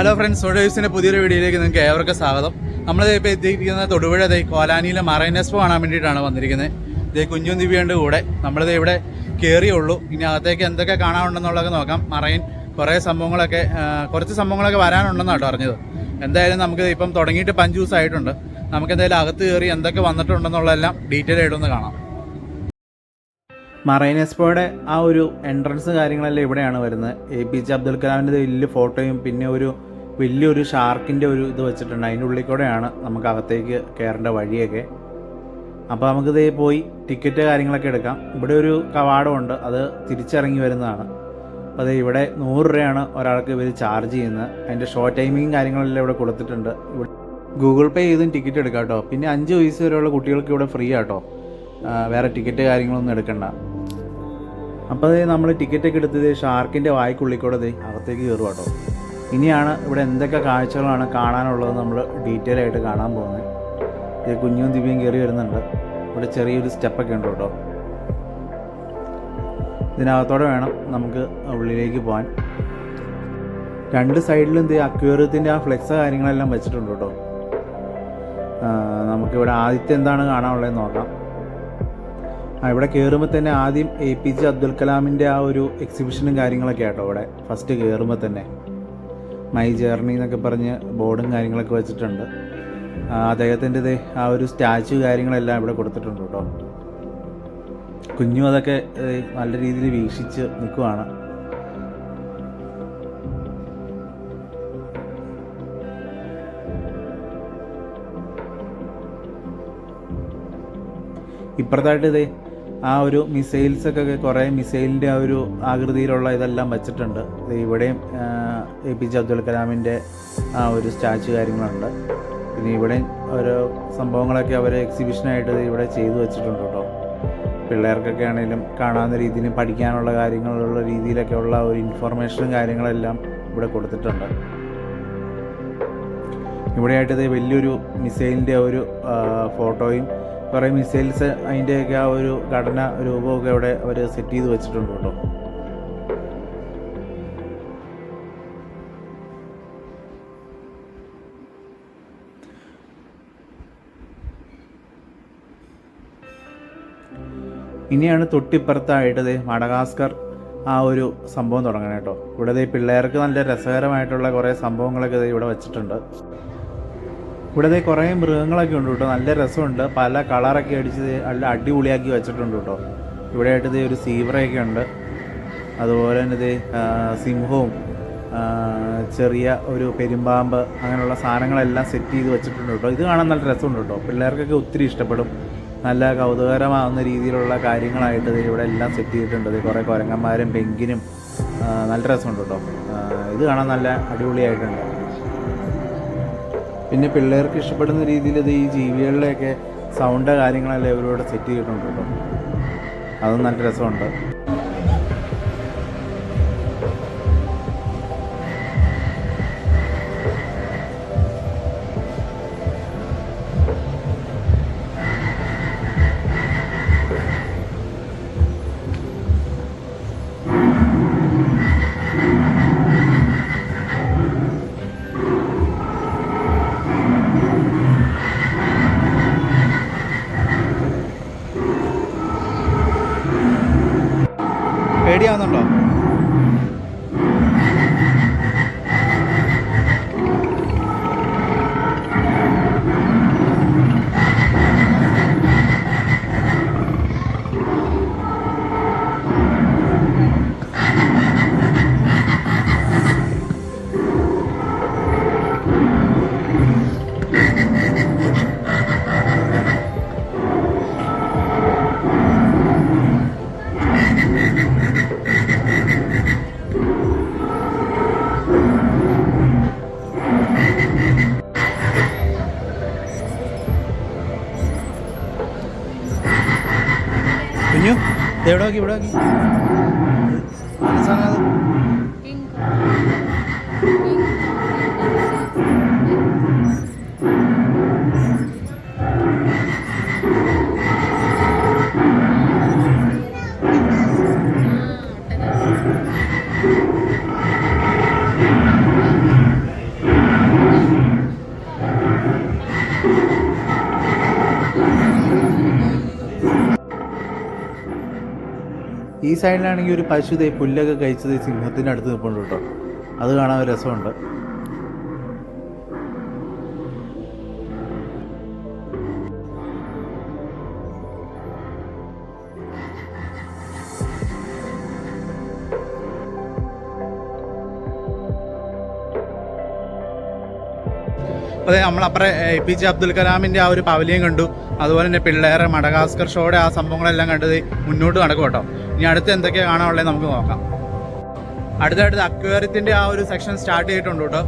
Hello friends സോഡേഴ്സിന്റെ പുതിയൊരു വീഡിയോയിലേക്ക് നിങ്ങൾക്ക് ഏവർക്കും സ്വാഗതം. നമ്മൾ ഇപ്പോൾ എത്തിയിരിക്കുന്നത് തൊടുപുഴ ദേ കോലാനിയിലെ മറൈൻ എക്സ്പോ കാണാൻ വേണ്ടിയിട്ടാണ് വന്നിരിക്കുന്നത്. ഇതേ കുഞ്ഞു ദിവ്യണ്ട് കൂടെ. നമ്മളിത് ഇവിടെ കയറിയുള്ളൂ ഇനി അകത്തേക്ക് എന്തൊക്കെ കാണാനുണ്ടെന്നുള്ളതൊക്കെ നോക്കാം. മറൈൻ കുറേ സംഭവങ്ങളൊക്കെ കുറച്ച് സംഭവങ്ങളൊക്കെ വരാനുണ്ടെന്നാണ് അറിഞ്ഞത്. എന്തായാലും നമുക്ക് ഇപ്പം തുടങ്ങിയിട്ട് പഞ്ച് ദിവസമായിട്ടുണ്ട് നമുക്ക് എന്തായാലും അകത്ത് കയറി എന്തൊക്കെ വന്നിട്ടുണ്ടെന്നുള്ളതെല്ലാം ഡീറ്റെയിൽ ആയിട്ടൊന്ന് കാണാം. മറൈൻ എക്സ്പോയുടെ ആ ഒരു എൻട്രൻസ് കാര്യങ്ങളെല്ലാം ഇവിടെയാണ് വരുന്നത്. എ പി ജെ അബ്ദുൽ കലാമിന്റെ വലിയ ഫോട്ടോയും പിന്നെ ഒരു വലിയൊരു ഷാർക്കിന്റെ ഒരു ഇത് വെച്ചിട്ടുണ്ട്. അതിന്റെ ഉള്ളിൽ കൂടെയാണ് നമുക്ക് അകത്തേക്ക് കയറേണ്ട വഴിയൊക്കെ. അപ്പോൾ നമുക്കിത് പോയി ടിക്കറ്റ് കാര്യങ്ങളൊക്കെ എടുക്കാം. ഇവിടെ ഒരു കവാടമുണ്ട് അത് തിരിച്ചിറങ്ങി വരുന്നതാണ്. അപ്പോൾ അത് ഇവിടെ നൂറ് രൂപയാണ് ഒരാൾക്ക് ഇവർ ചാർജ് ചെയ്യുന്നത്. അതിന്റെ ഷോ ടൈമിങ്ങും കാര്യങ്ങളെല്ലാം ഇവിടെ കൊടുത്തിട്ടുണ്ട്. ഇവിടെ ഗൂഗിൾ പേ ചെയ്തും ടിക്കറ്റ് എടുക്കാം കേട്ടോ. പിന്നെ അഞ്ച് വയസ്സ് വരെയുള്ള കുട്ടികൾക്ക് ഇവിടെ ഫ്രീ ആട്ടോ വേറെ ടിക്കറ്റ് കാര്യങ്ങളൊന്നും എടുക്കണ്ട. അപ്പോൾ നമ്മൾ ടിക്കറ്റൊക്കെ എടുത്തത് ഷാർക്കിന്റെ വായ്ക്കുള്ളിൽ കൂടെ അകത്തേക്ക് കയറും കേട്ടോ. ഇനിയാണ് ഇവിടെ എന്തൊക്കെ കാഴ്ചകളാണ് കാണാനുള്ളത് നമ്മൾ ഡീറ്റെയിൽ ആയിട്ട് കാണാൻ പോകുന്നത്. ഇത് കുഞ്ഞും ദിവ്യം കയറി വരുന്നുണ്ട്. ഇവിടെ ചെറിയൊരു സ്റ്റെപ്പൊക്കെ ഉണ്ട് കേട്ടോ. ഇതിനകത്തോടെ വേണം നമുക്ക് ഉള്ളിലേക്ക് പോകാൻ. രണ്ട് സൈഡിലും ഇത് അക്വേറിയത്തിന്റെ ആ ഫ്ലെക്സ് കാര്യങ്ങളെല്ലാം വെച്ചിട്ടുണ്ട് കേട്ടോ. നമുക്കിവിടെ ആദ്യത്തെ എന്താണ് കാണാനുള്ളതെന്ന് നോക്കാം. ആ ഇവിടെ കയറുമ്പോൾ തന്നെ ആദ്യം എ പി ജെ അബ്ദുൽ കലാമിന്റെ ആ ഒരു എക്സിബിഷനും കാര്യങ്ങളൊക്കെ ആട്ടോ ഇവിടെ. ഫസ്റ്റ് കയറുമ്പോൾ തന്നെ. മൈ ജേർണി എന്നൊക്കെ പറഞ്ഞ് ബോർഡും കാര്യങ്ങളൊക്കെ വെച്ചിട്ടുണ്ട്. അദ്ദേഹത്തിന്റെ ആ ഒരു സ്റ്റാച്ചു കാര്യങ്ങളെല്ലാം ഇവിടെ കൊടുത്തിട്ടുണ്ട് കേട്ടോ. കുഞ്ഞു അതൊക്കെ നല്ല രീതിയിൽ വീക്ഷിച്ച് നിൽക്കുവാണ്. ഇപ്പുറത്തായിട്ട് ഇതേ ആ ഒരു മിസൈൽസൊക്കെ കുറേ മിസൈലിന്റെ ആ ഒരു ആകൃതിയിലുള്ള ഇതെല്ലാം വെച്ചിട്ടുണ്ട്. ഇവിടെയും എ പി ജെ അബ്ദുൽ കലാമിന്റെ ആ ഒരു സ്റ്റാച്ചു കാര്യങ്ങളുണ്ട്. പിന്നെ ഇവിടെ ഓരോ സംഭവങ്ങളൊക്കെ അവർ എക്സിബിഷനായിട്ട് ഇവിടെ ചെയ്തു വെച്ചിട്ടുണ്ട് കേട്ടോ. പിള്ളേർക്കൊക്കെ ആണെങ്കിലും കാണാവുന്ന രീതിയിൽ പഠിക്കാനുള്ള കാര്യങ്ങളുള്ള രീതിയിലൊക്കെ ഉള്ള ഒരു ഇൻഫർമേഷനും കാര്യങ്ങളെല്ലാം ഇവിടെ കൊടുത്തിട്ടുണ്ട്. ഇവിടെയായിട്ട് വലിയൊരു മിസൈലിന്റെ ഒരു ഫോട്ടോയും കുറേ മിസൈൽസ് അതിന്റെയൊക്കെ ആ ഒരു ഘടന രൂപമൊക്കെ ഇവിടെ അവർ സെറ്റ് ചെയ്ത് വെച്ചിട്ടുണ്ട് കേട്ടോ. ഇനിയാണ് തൊട്ടിപ്പുറത്തായിട്ട് ദേ മഡഗാസ്കർ ആ ഒരു സംഭവം തുടങ്ങണം കേട്ടോ ഇവിടെ ദേ പിള്ളേർക്ക് നല്ല രസകരമായിട്ടുള്ള കുറേ സംഭവങ്ങളൊക്കെ ഇവിടെ വെച്ചിട്ടുണ്ട്. ഇവിടെ കുറേ മൃഗങ്ങളൊക്കെ ഉണ്ട് കേട്ടോ നല്ല രസമുണ്ട്. പല കളറൊക്കെ അടിച്ച് നല്ല അടിപൊളിയാക്കി വെച്ചിട്ടുണ്ട് കേട്ടോ ഇവിടെ ആയിട്ട് ഇതേ ഒരു സീബ്രയൊക്കെ ഉണ്ട്. അതുപോലെ തന്നെ ദേ സിംഹവും ചെറിയ ഒരു പെരുമ്പാമ്പ് അങ്ങനെയുള്ള സാധനങ്ങളെല്ലാം സെറ്റ് ചെയ്ത് വെച്ചിട്ടുണ്ട് കേട്ടോ ഇത് കാണാൻ നല്ല രസമുണ്ട് കേട്ടോ പിള്ളേർക്കൊക്കെ ഒത്തിരി ഇഷ്ടപ്പെടും. നല്ല കൗതുകരമാവുന്ന രീതിയിലുള്ള കാര്യങ്ങളായിട്ട് ഇവിടെ എല്ലാം സെറ്റ് ചെയ്തിട്ടുണ്ട്. കുറേ കുരങ്ങന്മാരും പെങ്കിനും നല്ല രസമുണ്ട് കേട്ടോ. ഇത് കാണാൻ നല്ല അടിപൊളിയായിട്ടുണ്ട്. പിന്നെ പിള്ളേർക്ക് ഇഷ്ടപ്പെടുന്ന രീതിയിൽ ഇത് ഈ ജീവികളിലെയൊക്കെ സൗണ്ട് കാര്യങ്ങളെല്ലാം ഇവരിവിടെ സെറ്റ് ചെയ്തിട്ടുണ്ട് കേട്ടോ. അതും നല്ല രസമുണ്ട്. നോക്കി ഇവിടെ ഈ സൈഡിലാണെങ്കിൽ ഒരു പശു ദേ പുല്ലൊക്കെ കഴിച്ചത് സിംഹത്തിന്റെ അടുത്ത് നിൽപ്പുണ്ട് കേട്ടോ. അത് കാണാൻ രസമുണ്ട്. അതെ നമ്മളപ്പുറം എ പി ജെ അബ്ദുൽ കലാമിന്റെ ആ ഒരു പവലിയൻ കണ്ടു. അതുപോലെ തന്നെ പിള്ളേരെ മഡഗാസ്കർ ഷോയുടെ ആ സംഭവങ്ങളെല്ലാം കണ്ടത് മുന്നോട്ട് നടക്കും കേട്ടോ. ഇനി അടുത്ത് എന്തൊക്കെയാണ് കാണാനുള്ളത് നമുക്ക് നോക്കാം. അടുത്തടുത്ത് അക്വേറിയത്തിന്റെ ആ ഒരു സെക്ഷൻ സ്റ്റാർട്ട് ചെയ്തിട്ടുണ്ട് കേട്ടോ.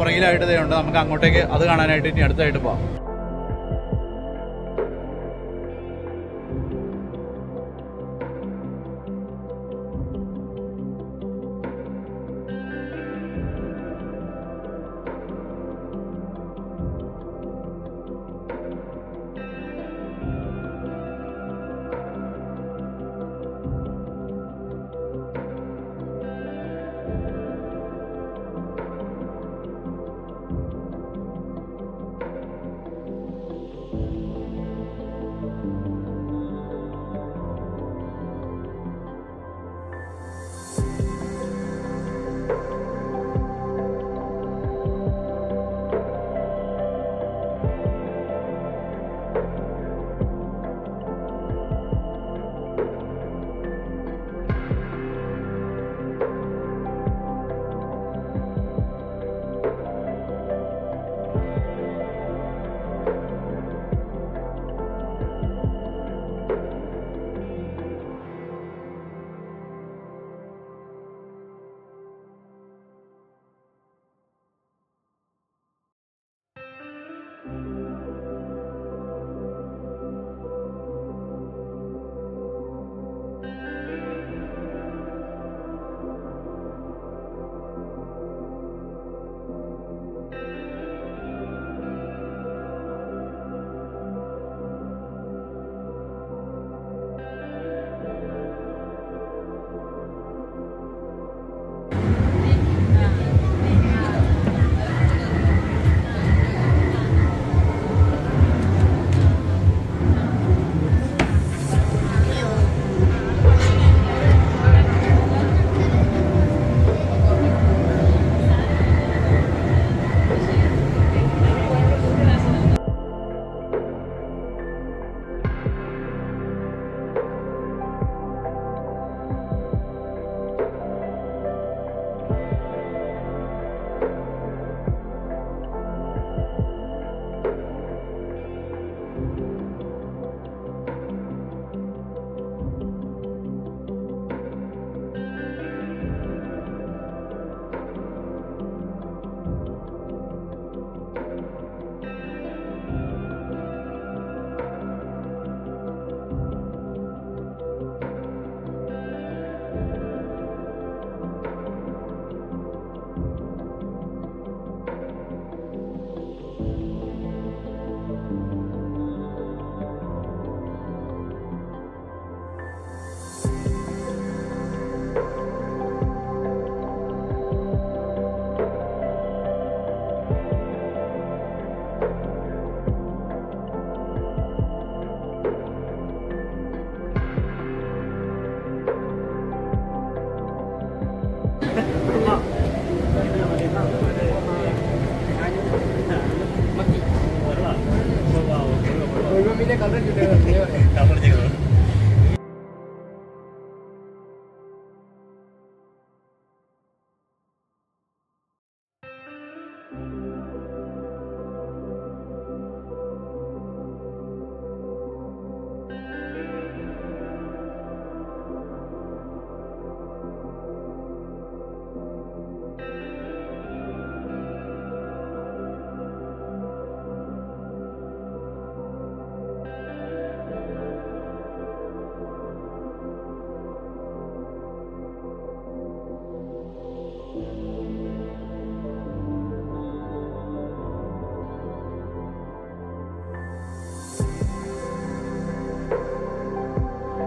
പുറകിലായിട്ട് ഉണ്ട്. നമുക്ക് അങ്ങോട്ടേക്ക് അത് കാണാനായിട്ട് ഇനി അടുത്തായിട്ട് പോവാം.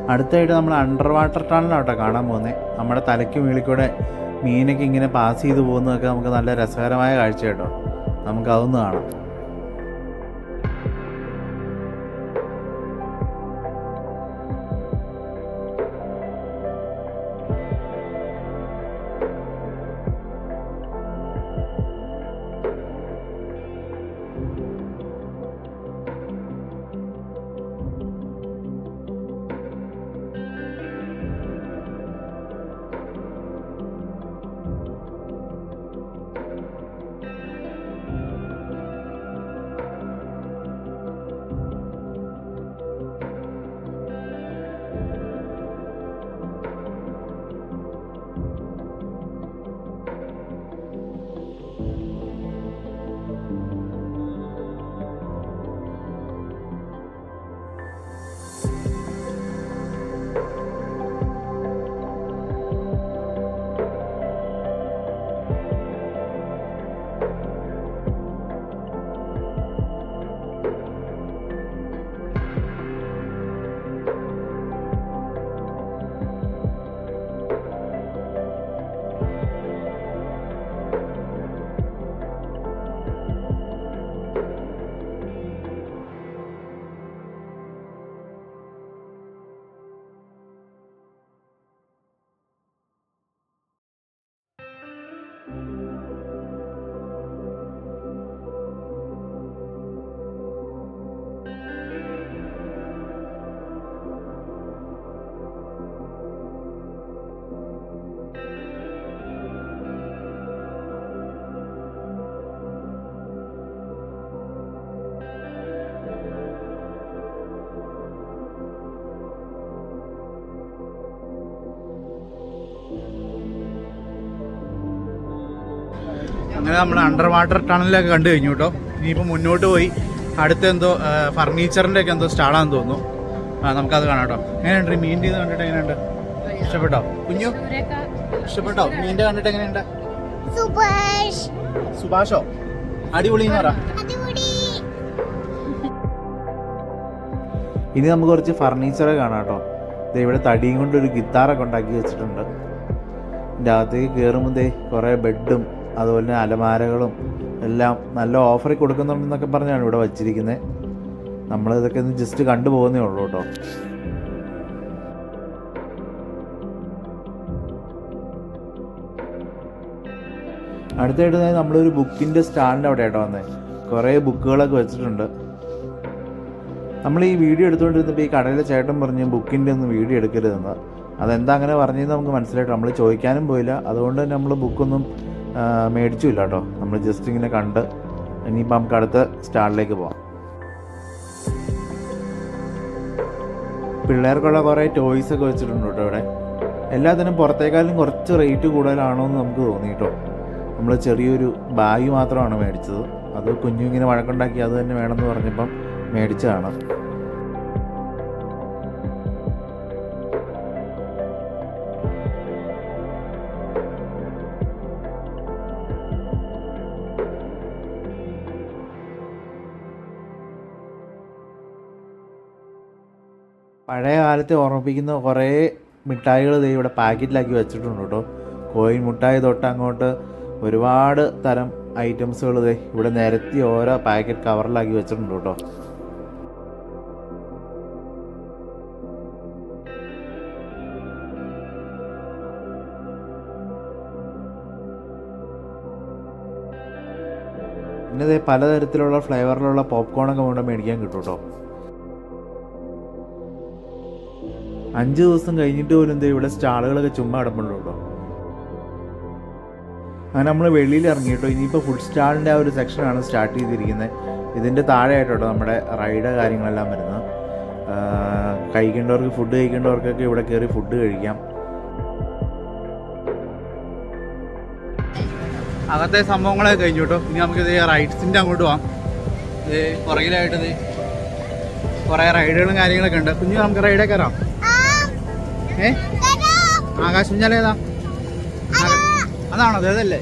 അടുത്തായിട്ട് നമ്മൾ അണ്ടർ വാട്ടർ ടണലാട്ടോ കാണാൻ പോകുന്നത് നമ്മുടെ തലയ്ക്ക് മുകളിൽ കൂടെ മീനൊക്കെ ഇങ്ങനെ പാസ് ചെയ്ത് പോകുന്നതൊക്കെ നമുക്ക് നല്ല രസകരമായ കാഴ്ച കേട്ടോ നമുക്ക് അതൊന്ന് കാണാം. നമ്മൾ അണ്ടർ വാട്ടർ ടണലൊക്കെ കണ്ടു കഴിഞ്ഞു കേട്ടോ. ഇനിയിപ്പോൾ മുന്നോട്ട് പോയി അടുത്ത എന്തോ ഫർണിച്ചറിന്റെ ഒക്കെ എന്തോ സ്റ്റാളാന്ന് തോന്നുന്നു. ആ നമുക്കത് കാണാം കേട്ടോ. എങ്ങനെയുണ്ട്? മീന്റെ ഇത് കണ്ടിട്ട് എങ്ങനെയുണ്ട്? ഇഷ്ടപ്പെട്ടോ? കുഞ്ഞു? ഇഷ്ടപ്പെട്ടോ? മീന്റെ കണ്ടിട്ട് എങ്ങനെയുണ്ട്? സുഭാഷ്. സുഭാഷോ? അടിപൊളി എന്ന് പറ. അടിപൊളി. ഇനി നമുക്ക് കുറച്ച് ഫർണിച്ചർ കാണാം കേട്ടോ. ദേ ഇവിടെ തടിയും കൊണ്ട് ഒരു ഗിത്താറൊക്കെ ഉണ്ടാക്കി വെച്ചിട്ടുണ്ട്. ഇതിന്റെ അകത്തേക്ക് കയറുമ്പോൾ ദേ കുറേ ബെഡും അതുപോലെ തന്നെ അലമാരകളും എല്ലാം നല്ല ഓഫറിൽ കൊടുക്കുന്നുണ്ടെന്നൊക്കെ പറഞ്ഞാണ് ഇവിടെ വച്ചിരിക്കുന്നത് നമ്മൾ ഇതൊക്കെ ഒന്ന് ജസ്റ്റ് കണ്ടു പോകുന്നേ ഉള്ളൂ കേട്ടോ. അടുത്തായിട്ട് നമ്മളൊരു ബുക്കിന്റെ സ്റ്റാൻഡ് അവിടെ ആയിട്ട് വന്നേ. കുറേ ബുക്കുകളൊക്കെ വെച്ചിട്ടുണ്ട്. നമ്മൾ ഈ വീഡിയോ എടുത്തുകൊണ്ടിരുന്നപ്പോൾ ഈ കടയിലെ ചേട്ടൻ പറഞ്ഞു ബുക്കിന്റെ ഒന്നും വീഡിയോ എടുക്കരുതെന്ന്. അതെന്താ അങ്ങനെ പറഞ്ഞതെന്ന് നമുക്ക് മനസ്സിലായിട്ട് നമ്മൾ ചോദിക്കാനും പോയില്ല. അതുകൊണ്ട് തന്നെ നമ്മൾ ബുക്കൊന്നും മേടിച്ചില്ല കേട്ടോ. നമ്മൾ ജസ്റ്റ് ഇങ്ങനെ കണ്ട് ഇനിയിപ്പോൾ നമുക്ക് അടുത്ത സ്റ്റാളിലേക്ക് പോവാം. പിള്ളേർക്കുള്ള കുറേ ടോയ്സ് ഒക്കെ വെച്ചിട്ടുണ്ട് കേട്ടോ ഇവിടെ. എല്ലാത്തിനും പുറത്തേക്കാളും കുറച്ച് റേറ്റ് കൂടുതലാണോ എന്ന് നമുക്ക് തോന്നി കേട്ടോ. നമ്മൾ ചെറിയൊരു ബാഗ് മാത്രമാണ് മേടിച്ചത്. അത് കുഞ്ഞു ഇങ്ങനെ വഴക്കുണ്ടാക്കി അത് തന്നെ വേണമെന്ന് പറഞ്ഞപ്പം മേടിച്ചതാണ്. പഴയ കാലത്തെ ഓർമ്മിപ്പിക്കുന്ന കുറേ മിഠായികൾ ദൈവം ഇവിടെ പാക്കറ്റിലാക്കി വെച്ചിട്ടുണ്ട് കേട്ടോ. കോയിൻ മിഠായി തൊട്ട് അങ്ങോട്ട് ഒരുപാട് തരം ഐറ്റംസുകൾ ഇവിടെ നിരത്തി ഓരോ പാക്കറ്റ് കവറിലാക്കി വെച്ചിട്ടുണ്ട് കേട്ടോ. പിന്നെ പലതരത്തിലുള്ള ഫ്ലേവറിലുള്ള പോപ്കോണൊക്കെ കൊണ്ട് മേടിക്കാൻ കിട്ടും കേട്ടോ. അഞ്ച് ദിവസം കഴിഞ്ഞിട്ട് പോലും എന്താ ഇവിടെ സ്റ്റാളുകളൊക്കെ ചുമ്മാ കിടപ്പുള്ളൂ കേട്ടോ അങ്ങനെ നമ്മൾ വെളിയിൽ ഇറങ്ങി കേട്ടോ ഇനിയിപ്പോൾ ഫുഡ് സ്റ്റാളിന്റെ ആ ഒരു സെക്ഷനാണ് സ്റ്റാർട്ട് ചെയ്തിരിക്കുന്നത്. ഇതിന്റെ താഴെയായിട്ടോ നമ്മുടെ റൈഡ് കാര്യങ്ങളെല്ലാം വരുന്നത്. കഴിക്കേണ്ടവർക്ക് ഫുഡ് കഴിക്കേണ്ടവർക്കൊക്കെ ഇവിടെ കയറി ഫുഡ് കഴിക്കാം. അകത്തെ സംഭവങ്ങളെ കഴിഞ്ഞു കേട്ടോ. ഇനി നമുക്കിത് റൈഡ്സിന്റെ അങ്ങോട്ട് പോവാം. ഇത് പുറകിലായിട്ടത് കുറേ റൈഡുകളും കാര്യങ്ങളൊക്കെ ഉണ്ട്. കുഞ്ഞു നമുക്ക് റൈഡേ കയറാം ഏ? കരോ ആകാശ് കുഞ്ഞാൽ ഏതാ അതാണോ അതല്ലേ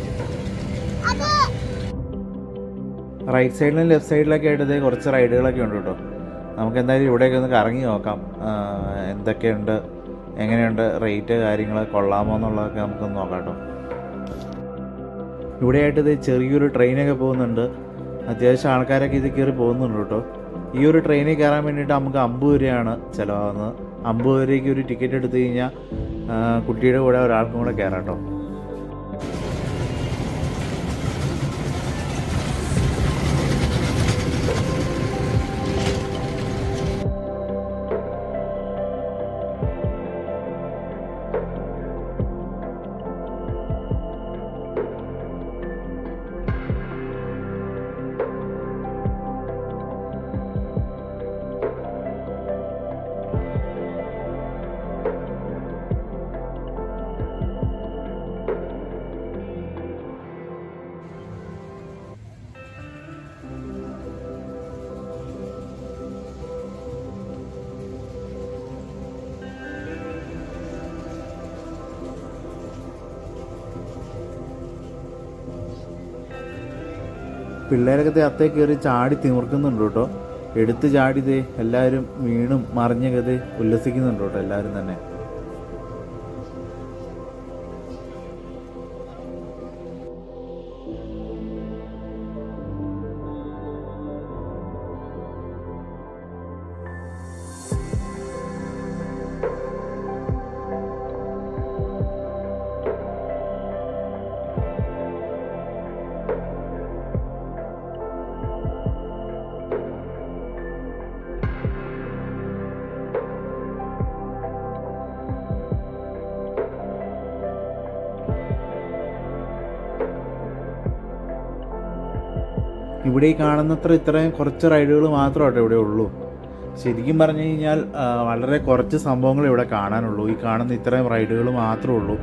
റൈറ്റ് സൈഡിലും ലെഫ്റ്റ് സൈഡിലൊക്കെ ആയിട്ട് ഇതേ കുറച്ച് റൈഡുകളൊക്കെ ഉണ്ട് കേട്ടോ. നമുക്ക് എന്തായാലും ഇവിടെയൊക്കെ ഒന്ന് കറങ്ങി നോക്കാം. എന്തൊക്കെയുണ്ട്? എങ്ങനെയുണ്ട്? റേറ്റ് കാര്യങ്ങൾ കൊള്ളാമോ എന്നുള്ളതൊക്കെ നമുക്കൊന്ന് നോക്കാം കേട്ടോ. ഇവിടെയായിട്ട് ഇത് ചെറിയൊരു ട്രെയിനൊക്കെ പോകുന്നുണ്ട്. അത്യാവശ്യം ആൾക്കാരൊക്കെ ഇത് കയറി പോകുന്നുണ്ട് കേട്ടോ. ഈ ഒരു ട്രെയിനിൽ കയറാൻ വേണ്ടിയിട്ട് നമുക്ക് അമ്പത് രൂപയാണ് ചിലവാകുന്നത്. അമ്പത് രൂപയ്ക്ക് ഒരു ടിക്കറ്റ് എടുത്തു കഴിഞ്ഞാൽ കുട്ടിയുടെ കൂടെ ഒരാൾക്കും കൂടെ കയറാം കേട്ടോ. പിള്ളേരൊക്കെ ദേ അത്തേ കയറി ചാടി തിമിർക്കുന്നുണ്ട് കേട്ടോ. എടുത്ത് ചാടി എല്ലാവരും വീണും മറിഞ്ഞൊക്കെ ദേ ഉല്ലസിക്കുന്നുണ്ട് കേട്ടോ എല്ലാവരും തന്നെ. ഇവിടെ ഈ കാണുന്നത്ര ഇത്രയും കുറച്ച് റൈഡുകൾ മാത്രമായിട്ട് ഇവിടെ ഉള്ളൂ. ശരിക്കും പറഞ്ഞു കഴിഞ്ഞാൽ വളരെ കുറച്ച് സംഭവങ്ങൾ ഇവിടെ കാണാനുള്ളൂ. ഈ കാണുന്ന ഇത്രയും റൈഡുകൾ മാത്രമേ ഉള്ളൂ.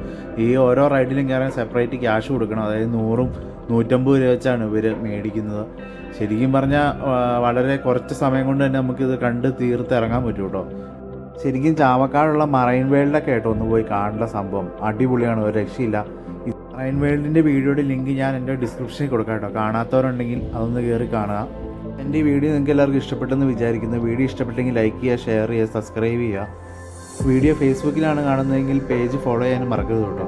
ഈ ഓരോ റൈഡിലും കയറാൻ സെപ്പറേറ്റ് ക്യാഷ് കൊടുക്കണം. അതായത് നൂറും നൂറ്റമ്പത് രൂപ വെച്ചാണ് ഇവർ മേടിക്കുന്നത്. ശരിക്കും പറഞ്ഞാൽ വളരെ കുറച്ച് സമയം കൊണ്ട് തന്നെ നമുക്കിത് കണ്ട് തീർത്ത് ഇറങ്ങാൻ പറ്റും കേട്ടോ ശരിക്കും ചാവക്കാടുള്ള മറൈൻ വേൾഡൊക്കെ ആയിട്ട് ഒന്ന് പോയി കാണേണ്ട സംഭവം. അടിപൊളിയാണ്. ഒരു രക്ഷയില്ല. മറൈൻ വേൾഡിന്റെ വീഡിയോയുടെ ലിങ്ക് ഞാൻ എന്റെ ഡിസ്ക്രിപ്ഷനിൽ കൊടുക്കാം കേട്ടോ. കാണാത്തവരുണ്ടെങ്കിൽ അതൊന്ന് കയറി കാണുക. എന്റെ ഈ വീഡിയോ നിങ്ങൾക്ക് എല്ലാവർക്കും ഇഷ്ടപ്പെട്ടെന്ന് വിചാരിക്കുന്നു. വീഡിയോ ഇഷ്ടപ്പെട്ടെങ്കിൽ ലൈക്ക് ചെയ്യുക ഷെയർ ചെയ്യുക സബ്സ്ക്രൈബ് ചെയ്യുക. വീഡിയോ ഫേസ്ബുക്കിലാണ് കാണുന്നതെങ്കിൽ പേജ് ഫോളോ ചെയ്യാനും മറക്കരുത് കേട്ടോ.